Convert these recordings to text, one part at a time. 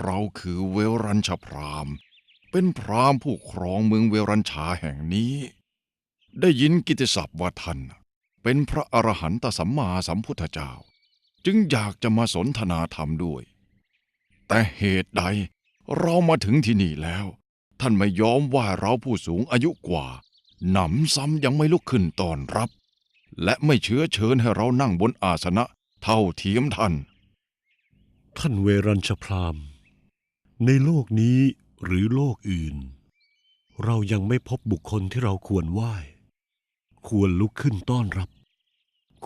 เราคือเวรัญชพรามณ์เป็นพราหมณ์ผู้ครองเมืองเวรัญชาแห่งนี้ ได้ยินกิตติศัพท์ว่าท่านเป็นพระอรหันตสัมมาสัมพุทธเจ้า จึงอยากจะมาสนทนาธรรมด้วย แต่เหตุใดเรามาถึงที่นี่แล้ว ท่านไม่ยอมว่าเราผู้สูงอายุกว่าหนำซ้ำยังไม่ลุกขึ้นต้อนรับ และไม่เชื้อเชิญให้เรานั่งบนอาสนะเท่าเทียมท่าน ท่านเวรัญชพรามณ์ ในโลกนี้หรือโลกอื่น เรายังไม่พบบุคคลที่เราควรไหว้ ควรลุกขึ้นต้อนรับ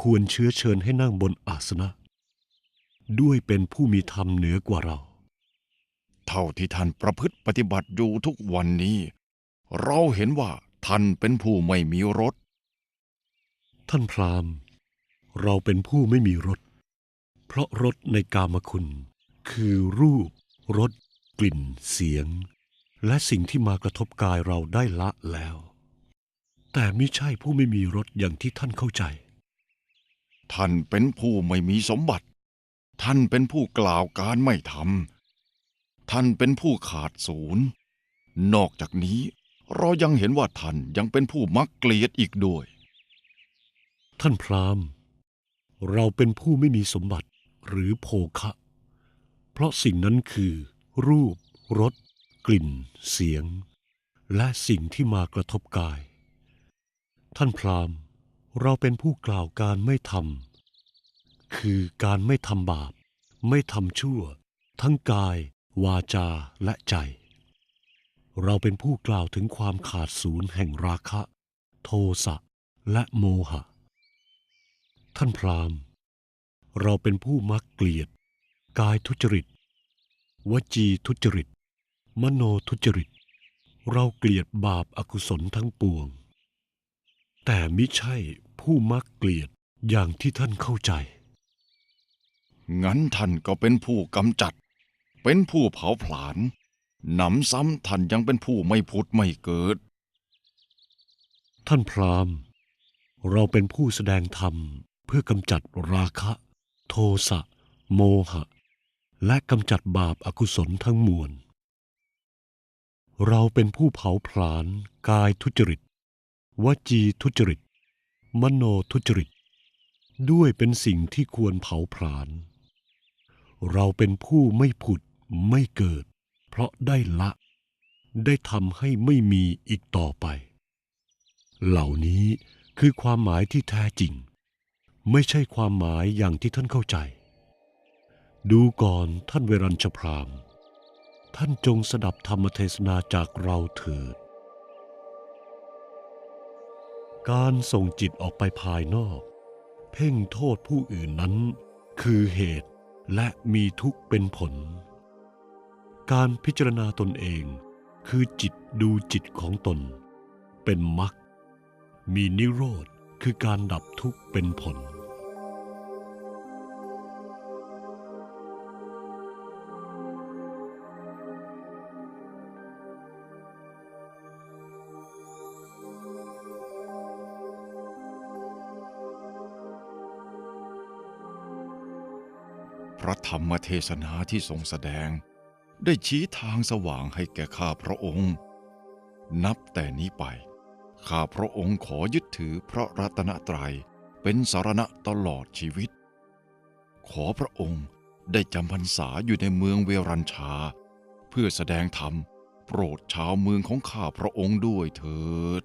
ควรเชื้อเชิญให้นั่งบนอาสนะ ด้วยเป็นผู้มีธรรมเหนือกว่าเรา เท่าที่ท่านประพฤติปฏิบัติอยู่ทุกวันนี้ เราเห็นว่าท่านเป็นผู้ไม่มีรสท่านพราหมณ์ เราเป็นผู้ไม่มีรสเพราะรสในกามคุณ คือรูปรส กลิ่นเสียง และสิ่งที่มากระทบกายเราได้ละแล้ว แต่ไม่ใช่ผู้ไม่มีรสอย่างที่ท่านเข้าใจ ท่านเป็นผู้ไม่มีสมบัติ ท่านเป็นผู้กล่าวการไม่ทำท่านเป็นผู้ขาดศูนย์ นอกจากนี้เรายังเห็นว่าท่านยังเป็นผู้มักเกลียดอีกด้วย ท่านพราหมณ์ เราเป็นผู้ไม่มีสมบัติหรือโภคะ เพราะสิ่งนั้นคือ รูป รส กลิ่น เสียง และสิ่งที่มากระทบกาย ท่านพราหมณ์ เราเป็นผู้กล่าวการไม่ทำคือการไม่ทำบาป ไม่ทำชั่ว ทั้งกาย วาจาและใจ เราเป็นผู้กล่าวถึงความขาดศูนย์แห่งราคะ โทสะและโมหะ ท่านพราหมณ์ เราเป็นผู้มักเกลียด กายทุจริต วจีทุจริต มโนทุจริต เราเกลียดบาปอากุศลทั้งปวง แต่มิใช่ผู้มักเกลียดอย่างที่ท่านเข้าใจ งั้นท่านก็เป็นผู้กำจัด เป็นผู้เผาผลาญหนำซ้ำท่านยังเป็นผู้ไม่ผุดไม่เกิด ท่านพราหมณ์ เราเป็นผู้แสดงธรรมเพื่อกำจัดราคะ โทสะ โมหะ และกำจัดบาปอากุศลทั้งมวล เราเป็นผู้เผาผลาญกายทุจริต วจีทุจริต มโนทุจริต ด้วยเป็นสิ่งที่ควรเผาผลาญ เราเป็นผู้ไม่ผุดไม่เกิด เพราะได้ละ ได้ทำให้ไม่มีอีกต่อไป เหล่านี้คือความหมายที่แท้จริง ไม่ใช่ความหมายอย่างที่ท่านเข้าใจ ดูก่อนท่านเวรัญชพรามท่านจงสดับธรรมเทศนาจากเราเถิด การส่งจิตออกไปภายนอก เพ่งโทษผู้อื่นนั้น คือเหตุและมีทุกข์เป็นผล การพิจารณาตนเองคือจิตดูจิตของตน เป็นมรรคมีนิโรธคือการดับทุกข์เป็นผล พระธรรมเทศนาที่ทรงแสดง ได้ชี้ทางสว่างให้แก่ข้าพระองค์ นับแต่นี้ไป ข้าพระองค์ขอยึดถือพระรัตนตรัยเป็นสารณะตลอดชีวิต ขอพระองค์ได้จำพรรษาอยู่ในเมืองเวรัญชา เพื่อแสดงธรรมโปรดชาวเมืองของข้าพระองค์ด้วยเถิด